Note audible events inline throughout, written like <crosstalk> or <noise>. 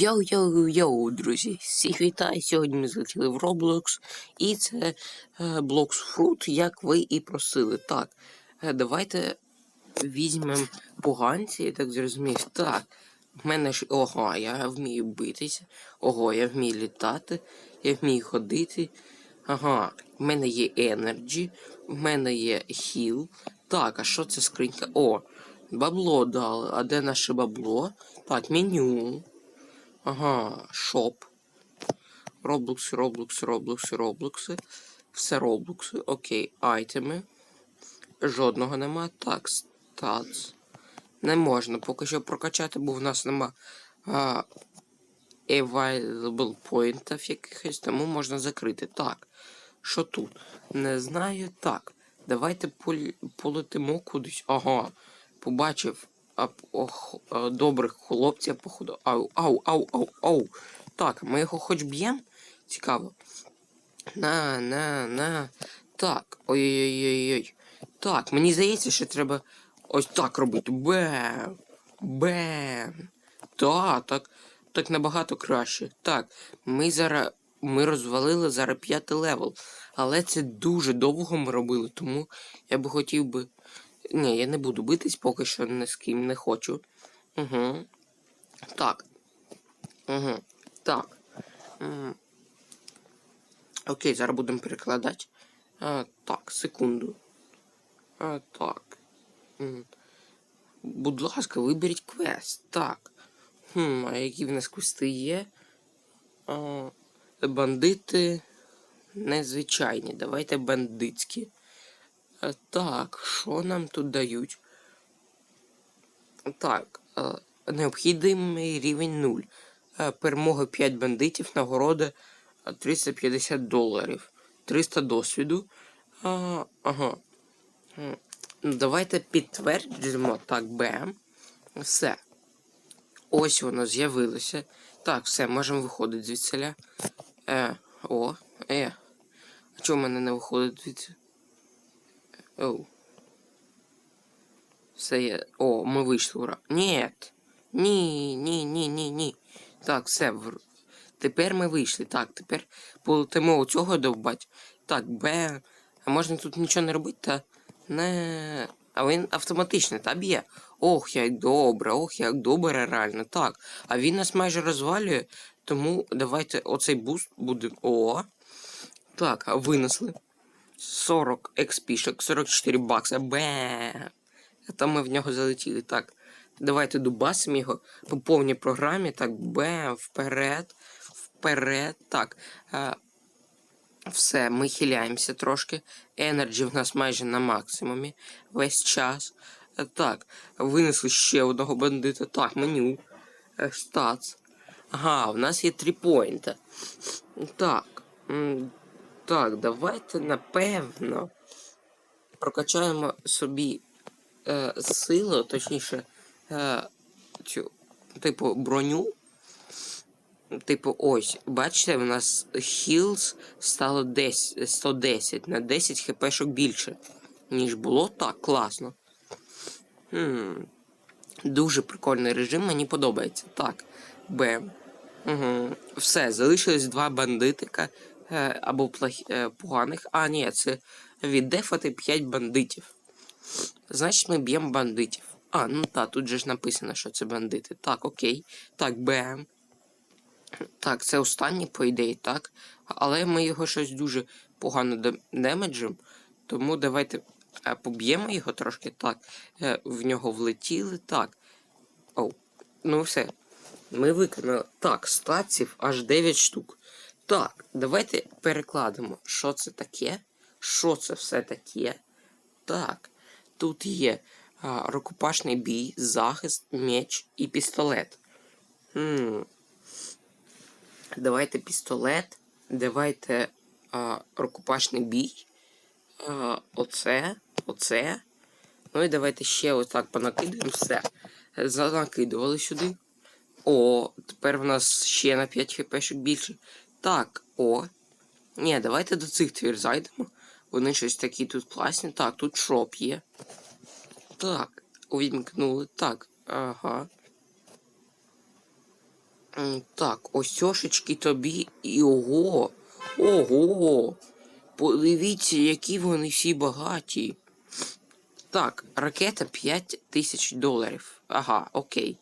Йоу-йоу-йоу, друзі! Всіх вітаю! Сьогодні ми злетіли в Roblox, і це е, Blox Fruit, як ви і просили. Так, е, давайте візьмемо поганці, я так зрозумів. Так, в мене ж. Ого, я вмію битися. Ого, я вмію літати, я вмію ходити. Ага, в мене є Energy, в мене є Heal. Так, а що це скринька? О, бабло дали. А де наше бабло? Так, меню. Ага, шоп. Роблокси, роблокси, роблокси, роблокси. Все роблокси. Окей, айтеми. Жодного нема. Так, стац. Не можна поки що прокачати, бо в нас нема а, available поінтів якихось, тому можна закрити. Так. Що тут? Не знаю. Так. Давайте полетимо кудись. Ага. Побачив добрих хлопців, походу. Ау, ау, ау, ау, ау. Так, ми його хоч б'ємо? Цікаво. На, на, на. Так. Ой-ой-ой-ой. Так, мені здається, що треба ось так робити. Бем. Бем. Та, так. Так набагато краще. Так, ми зараз. Ми розвалили зараз п'ятий левел. Але це дуже довго ми робили, тому я би хотів би. Ні, я не буду битись, поки що ні з ким не хочу. Угу. Так. Угу. Так. М. Окей, зараз будемо перекладати. А, так, секунду. А, так. М. Будь ласка, виберіть квест. Так. Хм, а які в нас квести є? А, бандити незвичайні. Давайте бандитські. А, так, що нам тут дають? Так, е, необхідний рівень 0. Е, Перемога 5 бандитів, нагорода е, 350 доларів. 300 досвіду. Ага. Ну, Давайте підтверджуємо. Так, БМ. Все. Ось воно з'явилося. Так, все, можемо виходити звідсиля. Е, о, е. А чого в мене не виходить звідси? Оу. Все є. О, ми вийшли, ура. Нет. Ні, ні, ні, ні, ні. Так, все. Тепер ми вийшли. Так, тепер полетимо у цього довбать. Так, Б. А можна тут нічого не робити, та не. А він автоматично та б'є. Ох, як добре, ох, як добре, реально. Так. А він нас майже розвалює, тому давайте оцей буст буде. О. Так, винесли. 40 експішок, 44 бакса. Бе. А там ми в нього залетіли. Так. Давайте дубасимо його по повній програмі. Так, бем, вперед, вперед. Так. Е, все, ми хиляємося трошки. Енерджі в нас майже на максимумі весь час. Е, так, винесли ще одного бандита. Так, меню. Е, Стац. Ага, в нас є три поінта. Так. Так, давайте напевно прокачаємо собі е, силу, точніше, е, цю, типу, броню. Типу, ось, бачите, в нас Heals стало 10, 110 на 10 хпшок більше, ніж було. Так, класно. Хм. Дуже прикольний режим, мені подобається. Так, Бем. Угу. Все, залишилось два бандитика або плохі, е, поганих. А, ні, це віддефати 5 бандитів. Значить, ми б'ємо бандитів. А, ну так, тут же ж написано, що це бандити. Так, окей. Так, бем. Так, це останній, по ідеї, так. Але ми його щось дуже погано дем- демеджимо. Тому давайте е, поб'ємо його трошки. Так. Е, в нього влетіли. Так. Оу. Ну все. Ми виконали. Так, статців аж 9 штук. Так, давайте перекладемо, що це таке. Що це все таке? Так. Тут є а, рукопашний бій, захист, меч і пістолет. Хм. Давайте пістолет. Давайте а, рукопашний бій. А, оце. Оце. Ну і давайте ще отак понакидаємо все. Занакидували сюди. О, тепер в нас ще на 5 хпшок більше. Так, о. Ні, давайте до цих твір зайдемо. Вони щось такі тут класні. Так, тут шоп є. Так, увімкнули. Так, ага. Так, осьошечки тобі і ого. Ого. Подивіться, які вони всі багаті. Так, ракета 5 тисяч доларів. Ага, окей.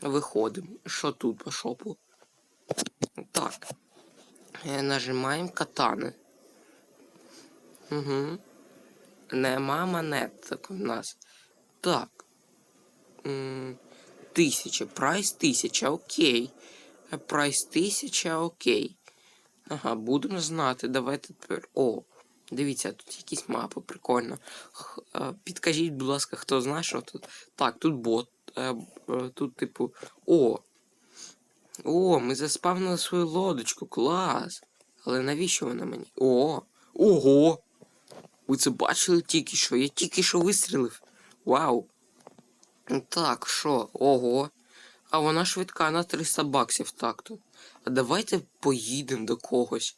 Виходимо. Що тут по шопу? Так. Е, Нажимаємо катани. Угу. Нема монеток у нас. Так. Тисяча. Прайс тисяча, окей. Е, Прайс тисяча, окей. Ага, будемо знати. Давайте тепер. О, дивіться, тут якісь мапи, прикольно. Е, Підкажіть, будь ласка, хто знає, що тут. Так, тут бот. Тут, типу. О. О, ми заспавнили свою лодочку, клас. Але навіщо вона мені? О! Ого! Ви це бачили тільки що? Я тільки що вистрілив. Вау! Так, що? Ого. А вона швидка на 300 баксів так-то. А давайте поїдемо до когось.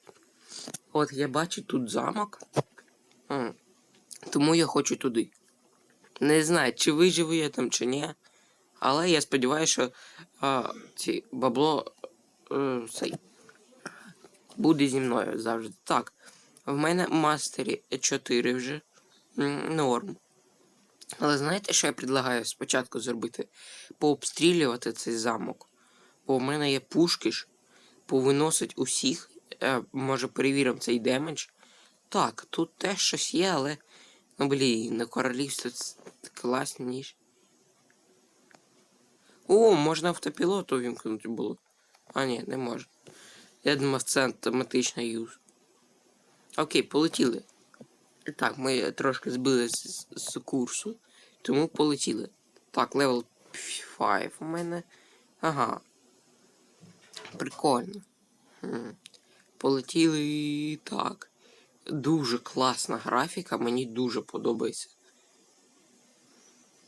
От я бачу тут замок. Тому я хочу туди. Не знаю, чи виживу я там, чи ні. Але я сподіваюся, що а, ці бабло е, цей, буде зі мною завжди. Так. В мене мастері 4 вже. Норм. Але знаєте, що я предлагаю спочатку зробити? Пообстрілювати цей замок. Бо в мене є пушки повиносить усіх. Е, може перевіримо цей демедж. Так, тут теж щось є, але. Ну блін, на королівство це класні ніж. О, можна автопілот увімкнути було. А ні, не можна. Я думав, це автоматичний юз. Окей, полетіли. Так, ми трошки збили з, з курсу, тому полетіли. Так, левел 5 у мене. Ага. Прикольно. Хм. Полетіли так. Дуже класна графіка, мені дуже подобається.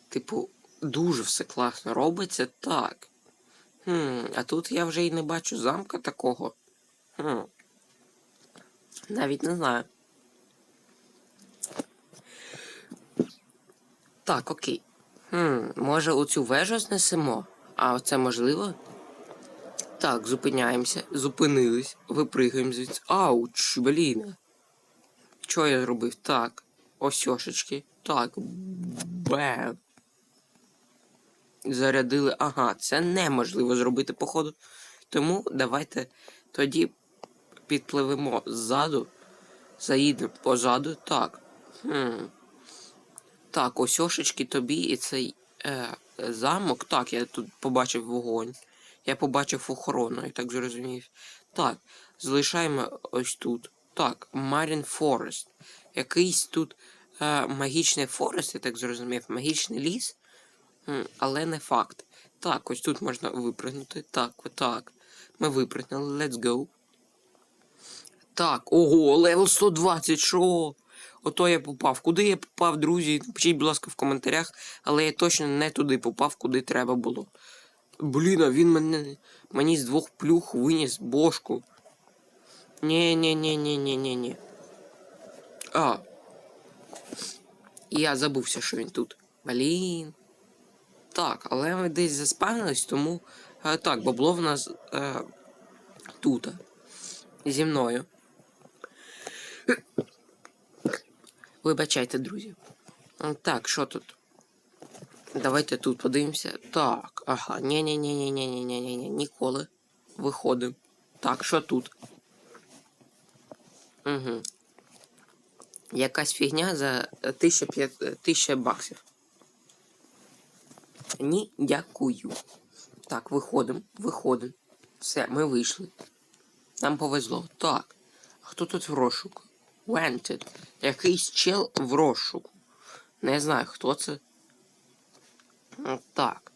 Типу, дуже все класно робиться так. Хм, а тут я вже й не бачу замка такого. Хм. Навіть не знаю. Так, окей. Хм, може оцю вежу знесемо? А оце можливо? Так, зупиняємося, зупинились, випригаємо звідси. Ауч, блін. Що я зробив? Так. Осьошечки. Так. Бем. Зарядили. Ага, це неможливо зробити, походу. Тому давайте тоді підпливемо ззаду. Заїдемо позаду. Так. Хм. Так, осьошечки тобі і цей е, замок. Так, я тут побачив вогонь. Я побачив охорону, я так зрозумів. Так, залишаємо ось тут. Так, Marine Forest. Якийсь тут е, магічний форест, я так зрозумів, магічний ліс. М, але не факт. Так, ось тут можна випрыгнути. Так, отак. Ми випрыгнули. Let's go. Так, ого, левел 120, що? Ото я попав. Куди я попав, друзі? Напишіть, будь ласка, в коментарях, але я точно не туди попав, куди треба було. Блін, а він мене мені з двох плюх виніс бошку. ні ні ні ні ні ні ні А. Я забувся, що він тут. Блін. Так, але ми десь заспавнились, тому. Е, так, бабло в нас е, тут. Зі мною. Вибачайте, друзі. Так, що тут? Давайте тут подивимося. Так, ага. ні ні ні ні ні ні ні ні ні ніколи. Виходимо. Так, що тут? Угу. Якась фігня за 1500 1000 баксів. Ні, дякую. Так, виходимо, виходимо. Все, ми вийшли. Нам повезло. Так. А хто тут в розшуку? Wanted. Якийсь чел в розшуку. Не знаю, хто це. Так.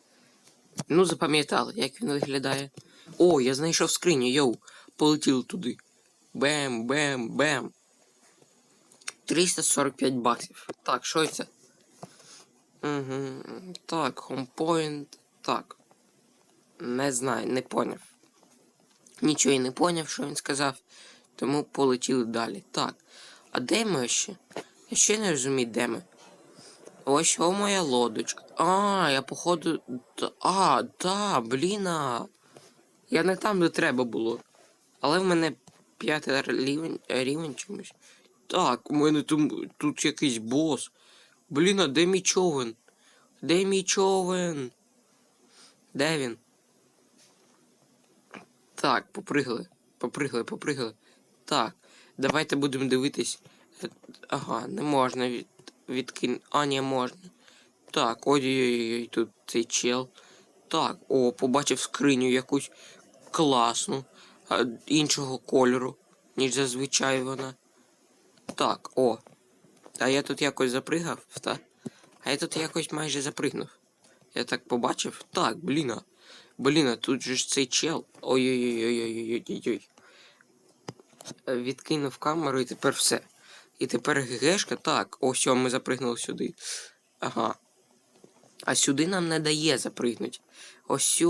Ну, запам'ятали, як він виглядає. О, я знайшов скриню, йоу. Полетіли туди. Бем, бем, бем. 345 баксів. Так, що це? Угу. Так, хомпоінт. Так. Не знаю, не поняв. Нічого і не поняв, що він сказав. Тому полетіли далі. Так. А де ми ще? Я ще не розумію, де ми. Ось о моя лодочка. А, я походу. А, да, блін. а. Я не там, де треба було. Але в мене п'ятий рівень, рівень чомусь. Так, у мене тут, тут якийсь бос. Блін, а де мій човен? Де мій човен? Де він? Так, попригли. Попригли, попригли. Так, давайте будемо дивитись. Ага, не можна від, відкинути. А, ні, можна. Так, ой-ой-ой, тут цей чел. Так, о, побачив скриню якусь класну, іншого кольору, ніж зазвичай вона. Так, о. А я тут якось запригав, так? А я тут якось майже запригнув. Я так побачив. Так, блін. а. Блін, а тут же ж цей чел. Ой-ой-ой-ой-ой-ой-ой. Відкинув камеру і тепер все. І тепер ГГшка, так, ось ми запригнули сюди. Ага. А сюди нам не дає запригнути. Ось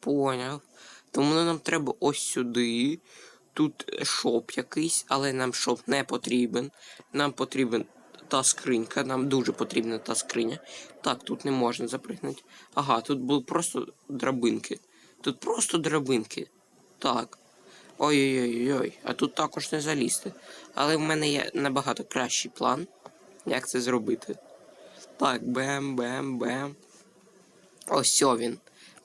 поняв. Тому нам треба ось сюди. Тут шоп якийсь, але нам шоп не потрібен. Нам потрібен та скринька, нам дуже потрібна та скриня. Так, тут не можна запригнути. Ага, тут були просто драбинки. Тут просто драбинки. Так. Ой-ой-ой, а тут також не залізти. Але в мене є набагато кращий план, як це зробити. Так, бем, бем, бем. Ось він.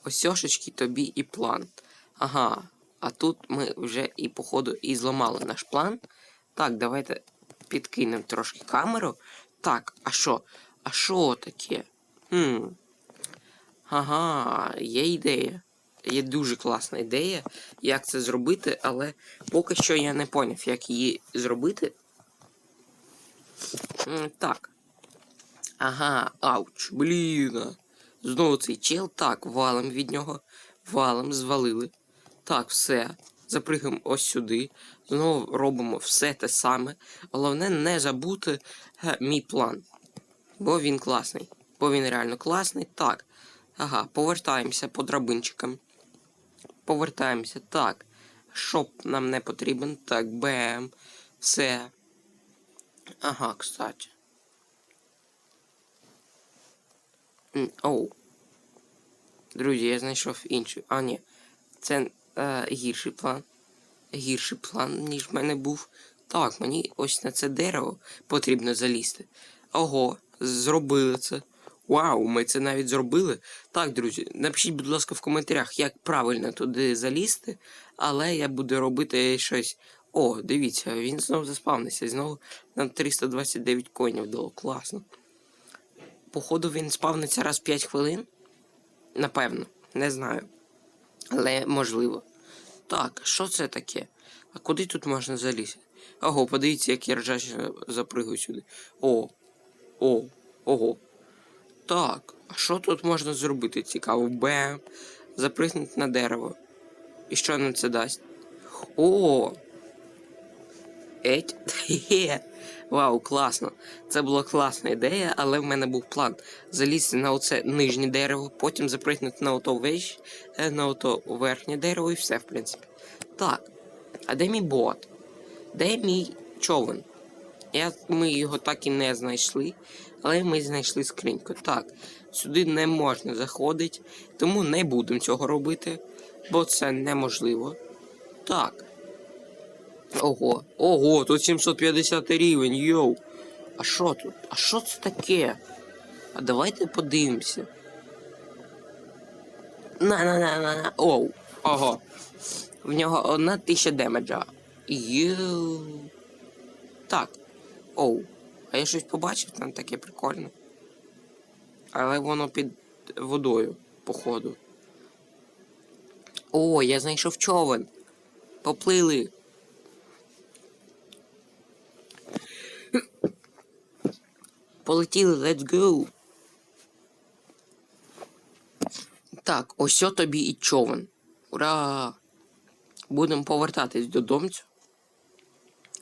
Ось ошечки тобі і план. Ага. А тут ми вже і, походу, і зламали наш план. Так, давайте підкинемо трошки камеру. Так, а що? А що таке? Хм. Ага, є ідея. Є дуже класна ідея, як це зробити, але поки що я не поняв, як її зробити. Так. Ага, ауч, блін. Знову цей чел. Так, валом від нього. Валом звалили. Так, все. Запригаємо ось сюди. Знову робимо все те саме. Головне не забути мій план. Бо він класний. Бо він реально класний. Так. Ага, повертаємося по драбинчикам. Повертаємося. Так. Шоп нам не потрібен. Так, бем. Все. Ага, кстати. Оу. Друзі, я знайшов інший. А, ні. Це е, гірший план. Гірший план, ніж в мене був. Так, мені ось на це дерево потрібно залізти. Ого, зробили це. Вау, ми це навіть зробили. Так, друзі, напишіть, будь ласка, в коментарях, як правильно туди залізти, але я буду робити щось. О, дивіться, він знову заспавнився. Знову нам 329 коїнів дало. Класно. Походу, він спавниться раз в 5 хвилин. Напевно, не знаю. Але можливо. Так, що це таке? А куди тут можна залізти? Ого, подивіться, як я ржаче запригаю сюди. О, о, ого. Так, а що тут можна зробити? Цікаво. Бем. Запригнути на дерево. І що нам це дасть? О! Еть. <laughs> Вау, класно. Це була класна ідея, але в мене був план залізти на оце нижнє дерево, потім запригнути на ото вещ, е, на ото верхнє дерево і все, в принципі. Так. А де мій бот? Де мій човен? Я, ми його так і не знайшли, але ми знайшли скриньку. Так, сюди не можна заходити, тому не будемо цього робити, бо це неможливо. Так. Ого, ого, тут 750 рівень, йоу. А що тут? А що це таке? А давайте подивимося. На-на-на-на-на. Оу. Ого. В нього одна тисяча демеджа. Йоу. Так. Оу. А я щось побачив там таке прикольне. Але воно під водою, походу. О, я знайшов човен. Поплили. Полетіли, let's go. Так, ось тобі і човен. Ура! Будемо повертатись додому.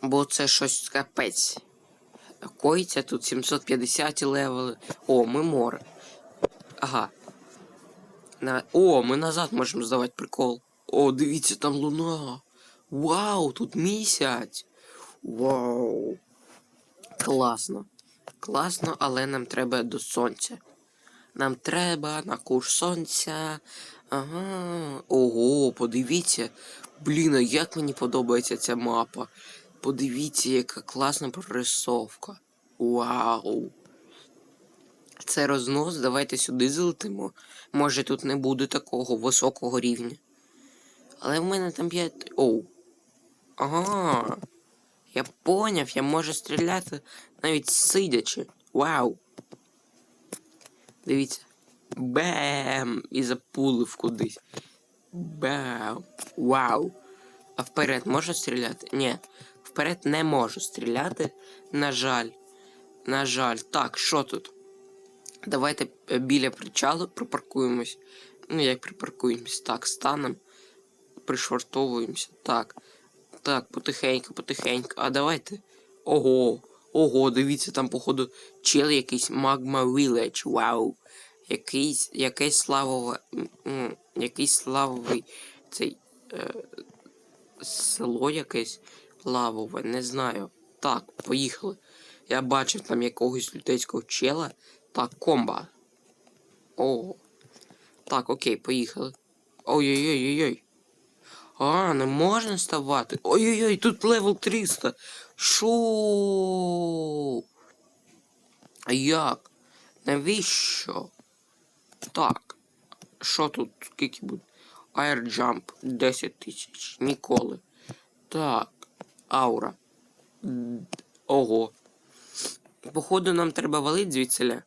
Бо це щось капець. Коїться тут 750 левели. О, ми море. Ага. На... О, ми назад можемо здавати прикол. О, дивіться, там луна. Вау, тут місяць. Вау. Класно. Класно, але нам треба до сонця. Нам треба на курс сонця. Ага. Ого, подивіться. Блін, а як мені подобається ця мапа. Подивіться, яка класна прорисовка. Вау. Це рознос, давайте сюди залетимо. Може тут не буде такого високого рівня. Але в мене там 5. Оу. Ага. Я поняв, я можу стріляти навіть сидячи. Вау. Дивіться. Бем! І запулив кудись. Бем. Вау. А вперед можу стріляти? Ні. Вперед не можу стріляти. На жаль. На жаль. Так, що тут? Давайте е, біля причалу припаркуємось. Ну, як припаркуємось? Так, станем. Пришвартовуємося. Так. Так, потихеньку, потихеньку. А давайте. Ого. Ого, дивіться, там, походу, чел якийсь Magma Village. Вау. Якийсь, якесь славове. Якийсь славовий цей. Е, село якесь лавове, не знаю. Так, поїхали. Я бачив там якогось лютецького чела. Так, комба. О. Так, окей, поїхали. Ой-ой-ой-ой-ой. А, не можна ставати. Ой-ой-ой, тут левел 300. Шо? А як? Навіщо? Так. Що тут? Скільки буде? Air 10 тисяч. Ніколи. Так. Аура. Ого. Походу, нам треба валити звідсиля.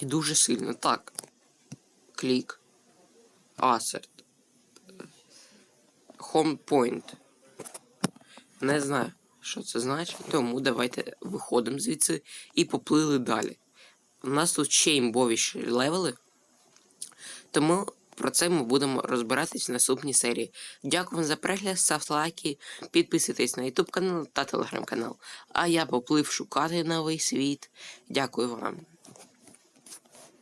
І дуже сильно. Так. Клік. Асерт. Home point. Не знаю, що це значить, тому давайте виходимо звідси і поплили далі. У нас тут ще імбовіші левели. Тому про це ми будемо розбиратись в наступній серії. Дякую вам за перегляд, ставте лайки, підписуйтесь на YouTube канал та телеграм канал. А я поплив шукати новий світ. Дякую вам.